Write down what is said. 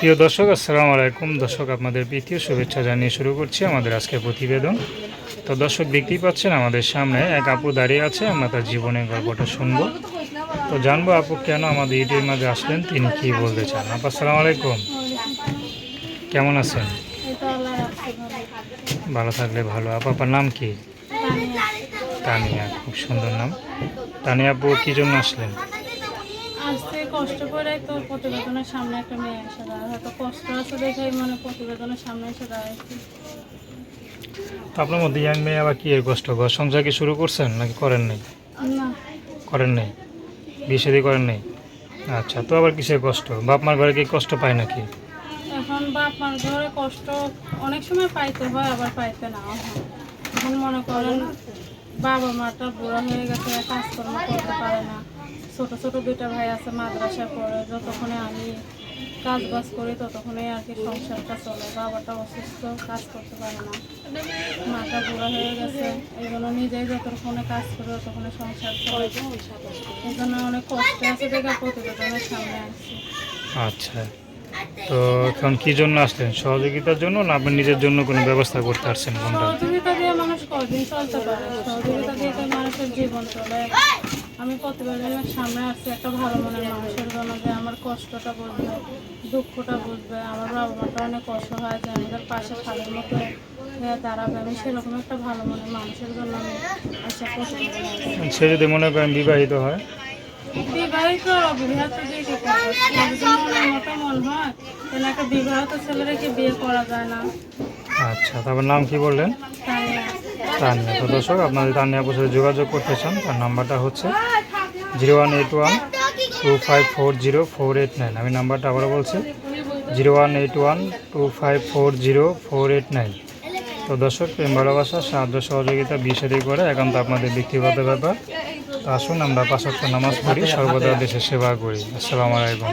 প্রিয় দর্শক, আসসালামু আলাইকুম। দর্শক, আপনাদের প্রীতীয় শুভেচ্ছা জানিয়ে শুরু করছি আমাদের আজকের প্রতিবেদন। তো দর্শক, দেখতেই পাচ্ছেন আমাদের সামনে এক আপু দাঁড়িয়ে আছে, আমরা তার জীবনের গল্পটা শুনব। তো জানব আপু, কেন আমাদের ইউটিউবের মাঝে আসলেন, তিনি কি বলতে চান? আপু, আসসালামু আলাইকুম। কেমন আছেন? ভালো। থাকলে ভালো। আপু, আপনার নাম কি? তানিয়া। খুব সুন্দর নাম। তানিয়া আপু, কী জন্য আসলেন? কষ্ট করে তো প্রতিবেদনের সামনে একটা মেয়ে এসে দাঁড়ায়। হয়তো কষ্ট আছে দেখেই মানে প্রতিবেদনের সামনে এসে দাঁড়াইছি আপনার মধ্যে ইয়াং মেয়ে আবার কি এর কষ্ট? ঘর সংসার কি শুরু করছেন নাকি করেন নাই? না। করেন নাই? বিয়ে শাদী করেন নাই? আচ্ছা তো আবার কিসের কষ্ট? বাপ মার ঘরে কি কষ্ট পায় নাকি? এখন বাপ মার ঘরে কষ্ট অনেক সময় পাইতে হয় আবার পাইতে হয়। এখন মনে করেন বাবা মাটা বুড়া হয়ে গেছে কাজকর্ম করতে পারে না। ছোট ছোট দুইটা ভাই আছে মাদ্রাসায় পড়ে যতক্ষণে আমি কাজ বাজ করি ততক্ষণে আর কি সংসারটা চলে। বাবাটা অসুস্থ, কাজ করতে পারে না। মাটা বুড়া হয়ে গেছে। এই জন্য নিজেই যতক্ষণে কাজ করি ততক্ষণে সংসার চলে। এই জন্য অনেক কষ্ট আছে দেখা প্রতিবেদনের সামনে আসছে। আচ্ছা। তো এখন কি জন্য আসলেন? সহযোগিতার জন্য না আপনি নিজের জন্য কোনো ব্যবস্থা করতে পারছেন কোনটা সহযোগিতা দিয়ে মানুষ কদিন চলতে পারে? সহযোগিতা দিয়ে তো মানুষের জীবন চলে। আমি প্রতিবেদনের সামনে আসছি একটা ভালো মনের মানুষের জন্য যে আমার কষ্টটা বুঝবে দুঃখটা বুঝবে আমার বাবা মাটা অনেক কষ্ট হয় যে আমাদের পাশে খালের মতো হয়ে দাঁড়াবে। আমি সেরকম একটা ভালো মনের মানুষের জন্য আমি আশা সে যদি মনে করেন বিবাহিত হয়? দিয়ে কি করব মতো মন হয় তাহলে একটা বিবাহিত ছেলেরা কি বিয়ে করা যায় না? আচ্ছা তারপর নাম কি বললেন? তানিয়া। তো দর্শক আপনাদের তানিয়া আপুর সাথে যোগাযোগ করতে চান তার নাম্বারটা হচ্ছে zero one eight one two five four zero four eight nine. আমি নাম্বারটা আবারও বলছি zero one eight one two five four zero four eight nine. তো দর্শক প্রেম ভালোবাসা সাহায্য সহযোগিতা বিষাদি করে একান্ত আপনাদের ব্যক্তিগত ব্যাপার। তো আসুন আমরা পাঁচত্ব নামাজ পড়ি সর্বদা দেশের সেবা করি। আসসালামু আলাইকুম।